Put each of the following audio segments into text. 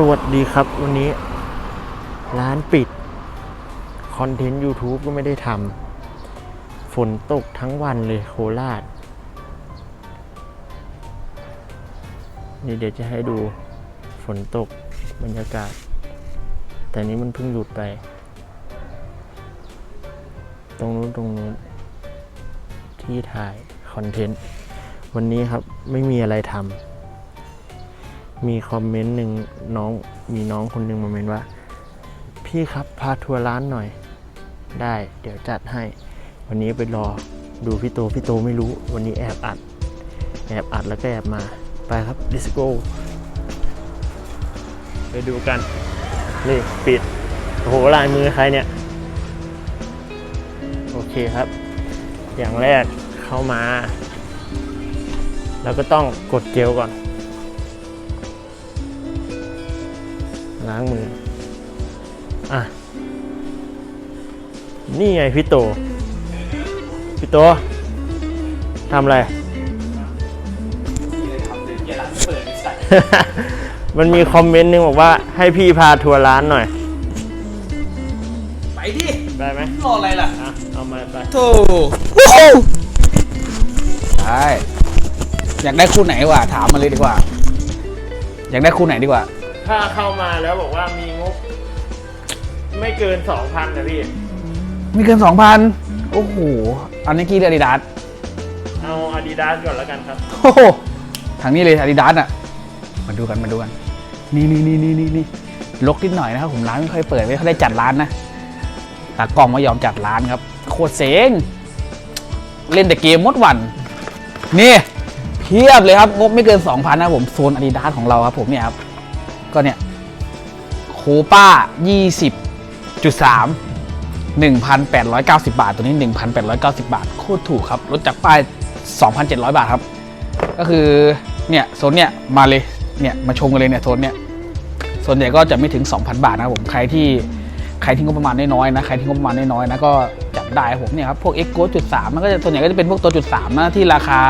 สวัสดีครับวันนี้ ร้านปิด คอนเทนต์ YouTube ก็ไม่ได้ทำฝนตกทั้งวันเลยโคราช นี่เดี๋ยวจะให้ดูฝนตกบรรยากาศ แต่นี้มันเพิ่งหลุดไป ตรงนู้นตรงนู้น ที่ถ่ายคอนเทนต์ วันนี้ครับไม่มีอะไรทำ มีคอมเมนต์หนึ่งน้องมีน้องคนหนึ่งมาเมนว่า พี่ครับพาทัวร์ร้านหน่อย ได้เดี๋ยวจัดให้ วันนี้ไปรอดูพี่โตพี่โตไม่รู้ วันนี้แอบอัด แอบอัดแล้วก็แอบมาไปครับดิสโก้ไปดูกัน นี่ปิดโอ้โหลายมือใครเนี่ย โอเคครับ อย่างแรกเข้ามา แล้วก็ต้องกดเจลก่อน ล้างมือ อะ นี่ไงพี่โต พี่โตทำอะไร มันมีคอมเมนต์หนึงบอกว่าให้พี่พาทัวร์ร้านหน่อย ไปดิได้ไหมรออะไรล่ะอะเอามาไปโธ่ใช่อยากได้คู่ไหนวะถามมาเลยดีกว่า อยากได้คู่ไหนดีกว่า ถ้าเข้ามาแล้วบอกว่ามีงบ ไม่เกินสองพันนะพี่ ไม่เกินสองพันโอ้โหเอาไนกี้หรืออาดิดาสเอาอาดิดาสก่อนแล้วกันครับ โอ้โหทางนี้เลยอาดิดาสอะ มาดูกันมาดูกัน นี่นี่นี่นี่นี่นี่ลกนิดหน่อยนะครับผมร้านไม่ค่อยเปิดไม่ค่อยได้จัดร้านนะตากล้องไม่ยอมจัดร้านครับ โคตรเซ็งเล่นแต่เกมหมดวัน นี่เพียบเลยครับงบไม่เกิน 2,000นะผมโซนอาดิดาสของเราครับผมเนี่ยครับ ก็เนี่ยโคป้า 20.3 1,890 บาท ตัวนี้ 1,890 บาท โคตรถูกครับลดจากป้าย 2,700 บาทครับ ก็คือเนี่ยโซนเนี่ยมาเลยเนี่ยมาชมกันเลยเนี่ยโซนเนี่ยส่วนใหญ่ก็จะไม่ถึง 2,000 บาทนะครับผมใครที่ใครที่งบประมาณน้อยๆนะใครที่งบประมาณน้อยๆนะก็จับได้ผมเนี่ยครับพวก X Go จุดสามมันก็จะส่วนใหญ่ก็จะเป็นพวกตัวจุดสามนะที่ราคา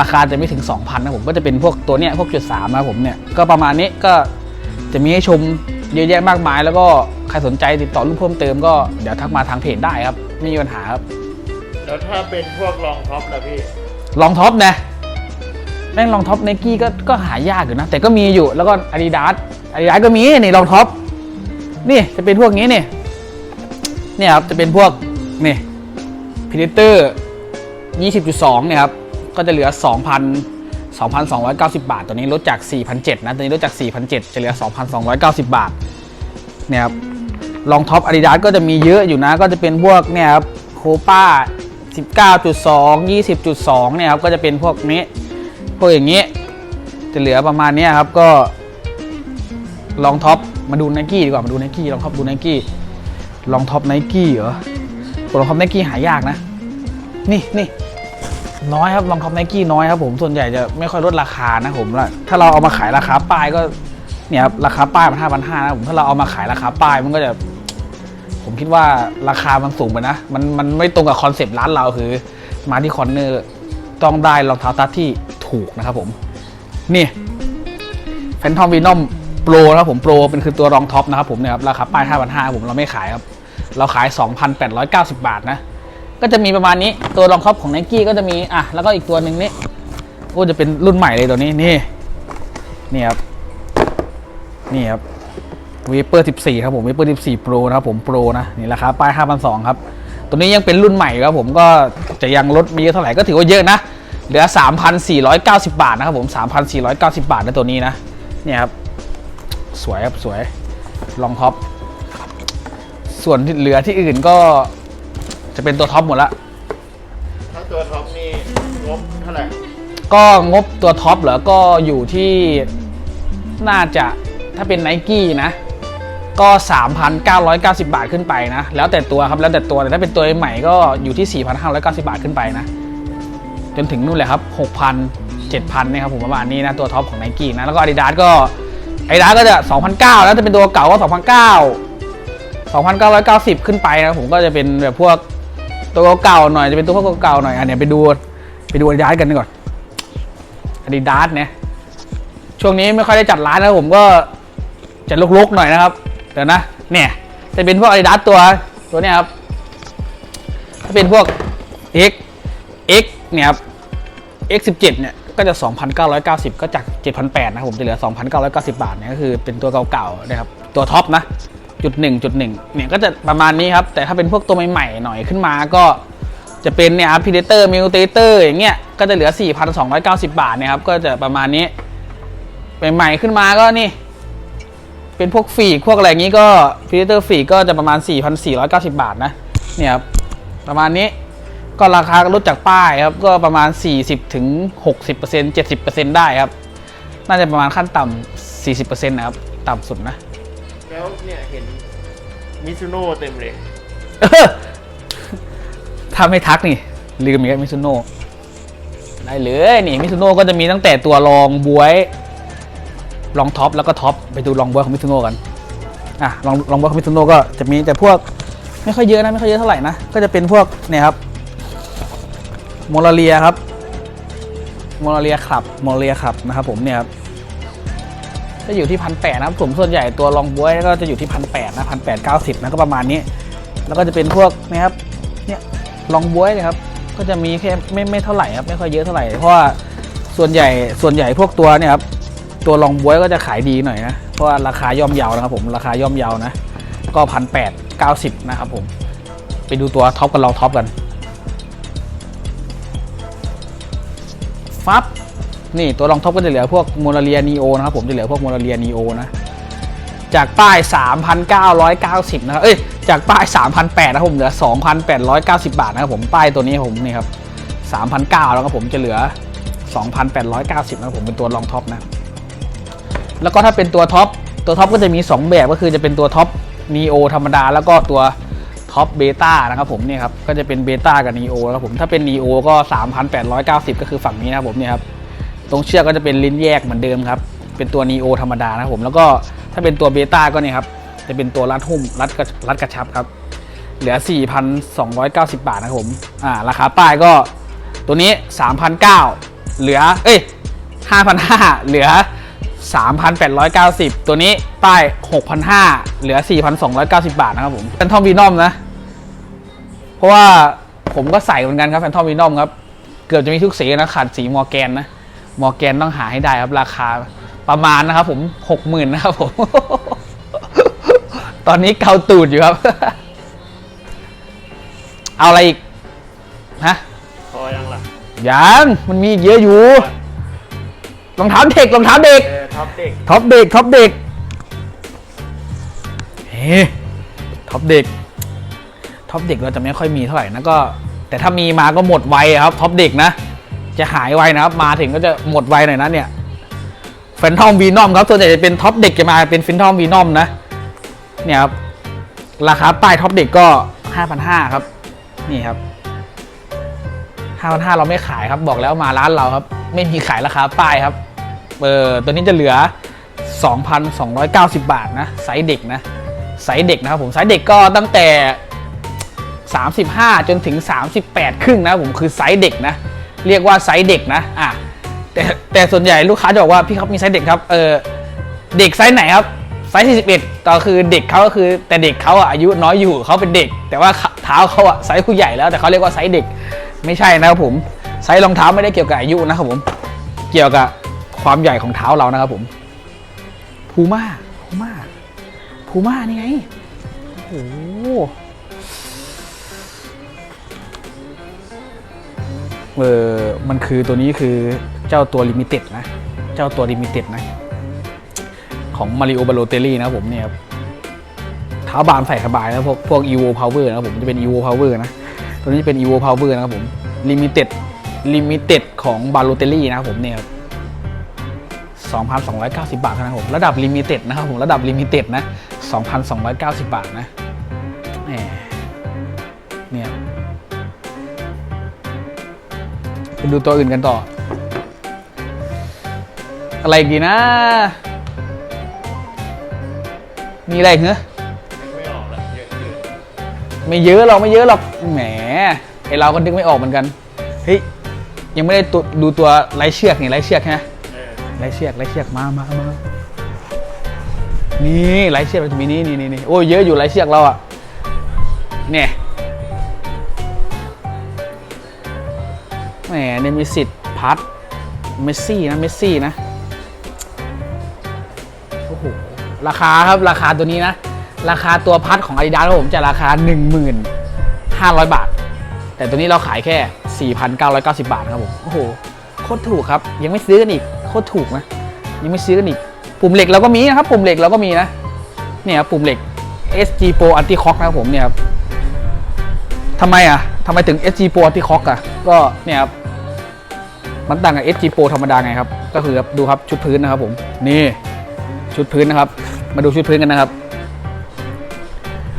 ราคาจะไม่ถึง 2,000นะผมก็จะเป็นพวกตัวเนี้ยพวกจุดสามนะผมเนี่ยก็ประมาณนี้ก็ จะมีให้ชมเยอะแยะมากมาย แล้วก็ใครสนใจติดต่อรูปเพิ่มเติมก็เดี๋ยวทักมาทางเพจได้ครับ ไม่มีปัญหาครับ แล้วถ้าเป็นพวกรองท็อปล่ะพี่รองท็อปนะแม่งรองท็อปไนกี้ก็ก็หายากอยู่นะ แต่ก็มีอยู่แล้วก็อาดิดาสอาดิดาสก็มีนี่รองท็อปนี่จะเป็นพวกนี้นี่เนี่ยครับจะเป็นพวกนี่พิเดเตอร์20.2เนี่ยครับก็จะเหลือ 2,000 2,290 บาท ตัวนี้ลดจาก 4,700นะตัวนี้ลดจาก4,700จะเหลือ 2,290 บาทเนี่ยครับรองท็อปอาดิดาสก็จะมีเยอะอยู่นะ ก็จะเป็นพวกเนี่ยครับโคป้า 19.2 20.2 เนี่ยครับก็จะเป็นพวกนี้พวกอย่างนี้จะเหลือประมาณนี้ครับก็ลองท็อปมาดูไนกี้ดีกว่ามาดูไนกี้ลองท็อปดูไนกี้ลองท็อปไนกี้เหรอลองท็อปไนกี้หายากนะ นี่นี่ น้อยครับลองท็อปไนกี้น้อยครับผมส่วนใหญ่จะไม่ค่อยลดราคานะผมละถ้าเราเอามาขายราคาป้ายก็เนี่ยครับราคาป้ายมันห้าพันห้านะผมถ้าเราเอามาขายราคาป้ายมันก็จะ ผมคิดว่าราคามันสูงไปนะมันมันไม่ตรงกับคอนเซปต์ร้านเราคือ มาที่คอนเนอร์ต้องได้รองเท้าตัดที่ถูกนะครับผมนี่แฟนทอมวีนอมโปรนะครับผมโปรเป็นคือตัวรองท็อปนะครับผมเนี่ยครับราคาป้าย5,500ผมเราไม่ขายครับ เราขาย 2,890 บาทนะ ก็จะมีประมาณนี้ตัวรองท็อปของ n นกี้ก็จะมีอะแล้วก็อีกตัวหนึ่งนี่ก็จะเป็นรุ่นใหม่เลยตัวนี้นี่นี่ครับนี่ครับเวเปอร์14ครับผมเวเปอร์14 Pro นะครับผมโปรนะนี่ราคาป้าย 5,200ครับตัวนี้ยังเป็นรุ่นใหม่ครับผมก็จะยังลดม่เยอะเท่าไหร่ก็ถือว่าเยอะนะเหลือ 3,490 บาทนะครับผม 3,490 บาทนะตัวนี้นะเนี่ยครับสวยครับสวยลองท็อปส่วนที่เหลือที่อื่นก็ จะเป็นตัวท็อปหมดละ ถ้าตัวท็อปนี่งบเท่าไหร่ก็งบตัวท็อปเหรอ ก็อยู่ที่น่าจะถ้าเป็นไนกี้นะ ก็ 3,990 บาทขึ้นไปนะ แล้วแต่ตัวครับ แล้วแต่ตัวแต่ถ้าเป็นตัวใหม่ก็อยู่ที่ 4,590 บาทขึ้นไปนะ จนถึงนู่นเลยครับ 6,000 7,000เนี่ยครับผมประมาณนี้นะตัวท็อปของไนกี้นะ แล้วก็ Adidas ก็ Adidas ก็จะ2,900แล้วถ้าเป็นตัวเก่าก็2,900 2,990 ขึ้นไปนะผมก็จะเป็นแบบพวก ตัวเก่าๆหน่อยจะเป็นตัวพวกเก่าๆหน่อยอันเนี้ยไปดูไปดู Adidas กันดีก่อน Adidas เนี่ยช่วงนี้ไม่ค่อยได้จัดร้านนะผมก็จะลุกๆหน่อยนะครับเดี๋ยวนะเนี่ยจะเป็นพวก Adidas ตัวตัวเนี้ยครับถ้าเป็นพวก X X เนี่ยครับ X 17 เนี่ยก็จะ 2,990 ก็จาก 7,800นะผมจะเหลือ 2,990 บาทเนี่ยก็คือเป็นตัวเก่าๆนะครับ ตัวท็อปนะ จุดหนึ่งจุดหนึ่งเนี่ยก็จะประมาณนี้ครับ แต่ถ้าเป็นพวกตัวใหม่ๆหน่อยขึ้นมาก็จะเป็นเนี่ยครับ Predator Mutator อย่างเงี้ยก็จะเหลือ 4,290 บาทเนี่ยครับ ก็จะประมาณนี้ ใหม่ๆขึ้นมาก็นี่ เป็นพวกฟีพวกอะไรอย่างนี้ก็ Predator ฟีกก็จะประมาณ 4,490 บาทนะเนี่ยครับประมาณนี้ก็ราคาลดจากป้ายครับ ก็ประมาณ 40ถึง60% 70%ได้ครับ น่าจะประมาณขั้นต่ำ40%นะครับ ต่ำสุดนะ แล้วเนี่ยเห็น มิซูโน่เต็มเลย เออถ้าไม่ทักนี่ ลืมอีกแล้วมิซุโน่ได้เลยนี่มิซุโน่ก็จะมีตั้งแต่ตัวรองบวยรองท็อปแล้วก็ท็อปไปดูรองบวยของมิซุโน่กันอะรองรองบวยของมิซุโน่ก็จะมีแต่พวกไม่ค่อยเยอะนะไม่ค่อยเยอะเท่าไหร่นะก็จะเป็นพวกเนี่ยครับโมลาเรียครับโมลาเรียขับโมลาเรียขับนะครับผมเนี่ยครับ จะอยู่ที่พันแปดนะครับผมส่วนใหญ่ตัวรองบวยก็จะอยู่ที่พันแปดนะพันแปดเก้าสิบนะก็ประมาณนี้ แล้วก็จะเป็นพวกนะครับเนี่ยลองบวยนะครับ ก็จะมีแค่ไม่ไม่เท่าไหร่ครับไม่ค่อยเยอะเท่าไหร่เพราะว่าส่วนใหญ่ส่วนใหญ่พวกตัวเนี่ยครับตัวลองบวยก็จะขายดีหน่อยนะเพราะว่าราคาย่อมเยาวนะครับผมราคาย่อมเยาวนะ ก็พันแปดเก้าสิบนะครับผมไปดูตัวท็อปกันลองท็อปกันฟับ นี่ตัวรองท็อปก็จะเหลือพวกโมนาเรียนีโอนะครับผมจะเหลือพวกโมนาเรียนีโอนะจากป้าย 3,990 นะครับ เอ้ย จากป้าย 3,800นะครับผม เหลือ 2,890 บาทนะครับผม ป้ายตัวนี้ผมนี่ครับ 3,900 แล้วก็ผมจะเหลือ 2,890 นะครับผมเป็นตัวรองท็อปนะ แล้วก็ถ้าเป็นตัวท็อป ตัวท็อปก็จะมี 2 แบบก็คือจะเป็นตัวท็อปนีโอธรรมดา แล้วก็ตัวท็อปเบต้านะครับผมเนี่ยครับ ก็จะเป็นเบต้ากับนีโอแล้วผม ถ้าเป็นนีโอก็ 3,890 ก็คือฝั่งนี้นะครับผมเนี่ยครับ ตรงเชือกก็จะเป็นลิ้นแยกเหมือนเดิมครับ เป็นตัวนีโอธรรมดานะผม แล้วก็ถ้าเป็นตัวเบต้าก็เนี่ยครับ จะเป็นตัวรัดหุ้มรัดกระรัดกระชับครับ เหลือ 4,290 บาทนะครับผม อ่า ราคาป้ายก็ตัวนี้ 3,900 เหลือ เอ้ย5,500 เหลือ 3,890 ตัวนี้ป้าย 6,500 เหลือ 4,290 บาทนะครับผมแฟนทอมวีนอมนะ เพราะว่าผมก็ใส่เหมือนกันครับแฟนทอมวีนอมครับ เกือบจะมีทุกสีนะขาดสีมอร์แกนนะ มอร์แกนต้องหาให้ได้ครับราคาประมาณนะครับ ผม60,000นะครับผม ตอนนี้เกาตูดอยู่ครับ เอาอะไรอีกฮะพอยังล่ะยังมันมีอีกเยอะอยู่รองเท้าเด็กรองเท้าเด็กเออท็อปเด็กท็อปเด็กท็อปเด็กเฮ้ท็อปเด็กท็อปเด็กเราจะไม่ค่อยมีเท่าไหร่นะก็ แต่ถ้ามีมาก็หมดไวอะครับท็อปเด็กนะ จะหายไวนะครับ มาถึงก็จะหมดไวหน่อยนะเนี่ยแฟนทอมวีนอมครับส่วนใหญ่จะเป็นท็อปเด็กจะมาเป็นฟินทอมวีนอมนะ เนี่ยครับ ราคาป้ายท็อปเด็กก็5,500ครับนี่ครับ5,500เราไม่ขายครับ บอกแล้วมาร้านเราครับ ไม่มีขายราคาป้ายครับเออตัวนี้จะเหลือ 2,290 บาทนะไซส์เด็กนะไซส์เด็กนะครับผมไซส์เด็กก็ตั้งแต่ 35 จนถึง 38 ครึ่งนะผมคือไซส์เด็กนะ เรียกว่าไซส์เด็กนะอะแต่แต่ส่วนใหญ่ลูกค้าจะบอกว่าพี่ครับมีไซส์เด็กครับเออเด็กไซส์ไหนครับไซส์41ก็คือเด็กเขาก็คือแต่เด็กเขาอะอายุน้อยอยู่เขาเป็นเด็ก แต่ว่าเท้าเขาอะไซส์ผู้ใหญ่แล้วแต่เขาเรียกว่าไซส์เด็กไม่ใช่นะครับผมไซส์รองเท้าไม่ได้เกี่ยวกับอายุนะครับผมเกี่ยวกับความใหญ่ของเท้าเรานะครับผมพูม่าพูม่าพูม่านี่ไงโอ้โห เออมันคือตัวนี้คือเจ้าตัวลิมิเต็ดนะ เจ้าตัวลิมิเต็ดนะ ของมาริโอบาโลเตลี่นะผมเนี่ยเท้าบานใส่สบายนะพวกพวก EVO Power นะครับผมจะเป็น EVO Power นะ ตัวนี้จะเป็น EVO Power นะครับผมลิมิเต็ดลิมิเต็ดของบาโลเตลี่นะครับผมเนี่ยครับ2,290 บาทนะครับผมระดับลิมิเต็ดนะครับผมระดับลิมิเต็ดนะ 2,290 บาทนะแหม ไปดูตัวอื่นกันต่อ อะไรอีกดีนะ มีอะไรอีกเหรอไม่ออกละเยอะเกินไม่เยอะหรอกไม่เยอะหรอกแหมไอเราก็นึกไม่ออกเหมือนกันเฮ้ยยังไม่ได้ตัวดูตัวไร้เชือกนี่ไร้เชือกใช่ไหมเออไร้เชือกไร้เชือกมามามานี่ไร้เชือกเราจะมีนี่นี่นี่นี่โอ้ยเยอะอยู่ไร้เชือกเราอะเนี่ย แหมเนี่ยมีสิทธิ์พัดเมสซี่นะเมสซี่นะโอ้โหราคาครับราคาตัวนี้นะ ราคาตัวพัดของ Adidas ครับผมจะราคา15,500 บาท แต่ตัวนี้เราขายแค่ 4,990 บาทครับผมโอ้โหโคตรถูกครับ ยังไม่ซื้อกันอีกโคตรถูกนะยังไม่ซื้อกันอีกปุ่มเหล็กเราก็มีนะครับ ปุ่มเหล็กเราก็มีนะเนี่ยครับปุ่มเหล็ก SG Pro Anti Cock นะครับผมเนี่ยครับทำไมอะ ทำไมถึง SG Pro Anti Cock อะก็เนี่ยครับมันต่างกับ SG Pro ธรรมดาไงครับ ก็คือครับดูครับชุดพื้นนะครับผม นี่ชุดพื้นนะครับ มาดูชุดพื้นกันนะครับ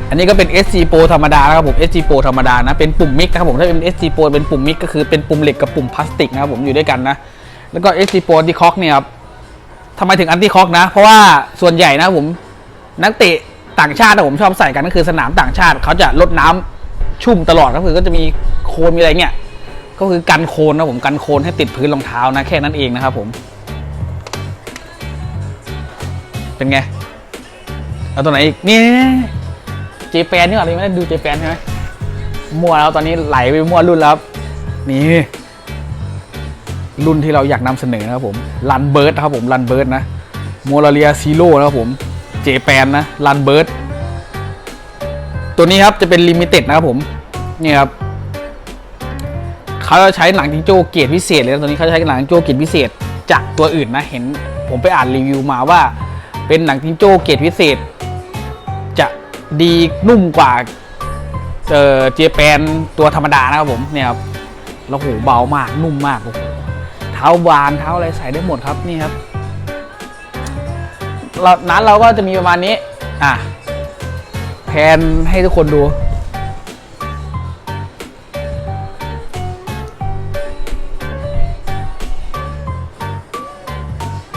อันนี้ก็เป็น SG Pro ธรรมดานะครับผม SG Pro ธรรมดานะเป็นปุ่มมิกนะครับผมถ้าเป็น SG Pro เป็นปุ่มมิกก็คือเป็นปุ่มเหล็กกับปุ่มพลาสติกนะครับผมอยู่ด้วยกันนะแล้วก็ SG Pro Anti Cock เนี่ยครับทำไมถึง Anti Cock นะ เพราะว่าส่วนใหญ่นะผมนักเตะต่างชาตินะผมชอบใส่กันก็คือสนามต่างชาติเขาจะลดน้ำ ชุ่มตลอดก็คือก็จะมีโคลนมีอะไรเงี้ยก็คือกันโคลนนะผมกันโคลนให้ติดพื้นรองเท้านะแค่นั้นเองนะครับผม เป็นไงเอาตัวไหนอีกนี่เจแปนนี่หว่าเรไม่ได้ดูเจแปนใช่ไหมมั่วแล้วตอนนี้ไหลไปมั่วรุ่นแล้วนี่รุ่นที่เราอยากนำเสนอนะครับผมรันเบิร์ดครับผมรันเบิร์ดนะโมลาเรียซีโร่นะครับผมเจแปนนะรันเบิร์ด ตัวนี้ครับจะเป็นลิมิเต็ดนะครับผมนี่ครับเขาจะใช้หนังจิงโจ้เกรดพิเศษเลยนะตัวนี้เขาจะใช้หนังจิงโจ้เกรดพิเศษ จากตัวอื่นนะเห็นผมไปอ่านรีวิวมาว่า เป็นหนังจิงโจ้เกรดพิเศษ จะดีนุ่มกว่าเออเจแปนตัวธรรมดานะครับผมเนี่ยครับแล้วโหเบามากนุ่มมากโอ้โหเท้าบานเท้าอะไรใส่ได้หมดครับนี่ครับเรานั้นเราก็จะมีประมาณนี้ อะ พนให้ทุกคนดู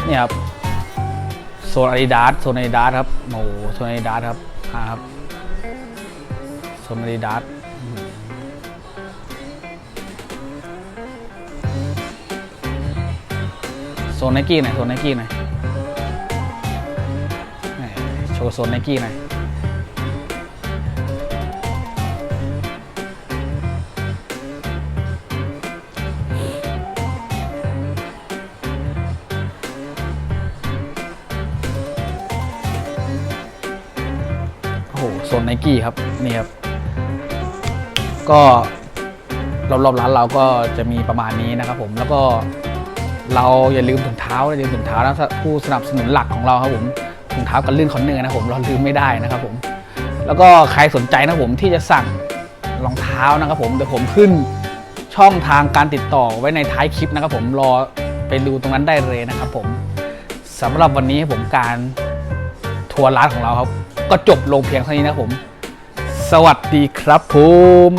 เนี่ยครับ โซนอาดิดาสโซนอาดิดาสครับ โอ้โหโซนอาดิดาสครับอ่าครับ โซนอาดิดาสโซนไนกี้หน่อยโซนไนกี้หน่อยโชว์โซนไนกี้หน่อย โอ้โหโซนไนกี้ครับนี่ครับก็รอบๆร้านเราก็จะมีประมาณนี้นะครับผมแล้วก็เราอย่าลืมถุงเท้าอย่าลืมถุงเท้านะผู้สนับสนุนหลักของเราครับผมถุงเท้ากันลื่นคอนเนอร์นะครับผมเราลืมไม่ได้นะครับผมแล้วก็ใครสนใจนะผมที่จะสั่งรองเท้านะครับผมเดี๋ยวผมขึ้นช่องทางการติดต่อไว้ในท้ายคลิปนะครับผมรอไปดูตรงนั้นได้เลยนะครับผมสำหรับวันนี้ผมการทัวร์ร้านของเราครับ ก็จบลงเพียงเท่านี้นะครับผม สวัสดีครับผม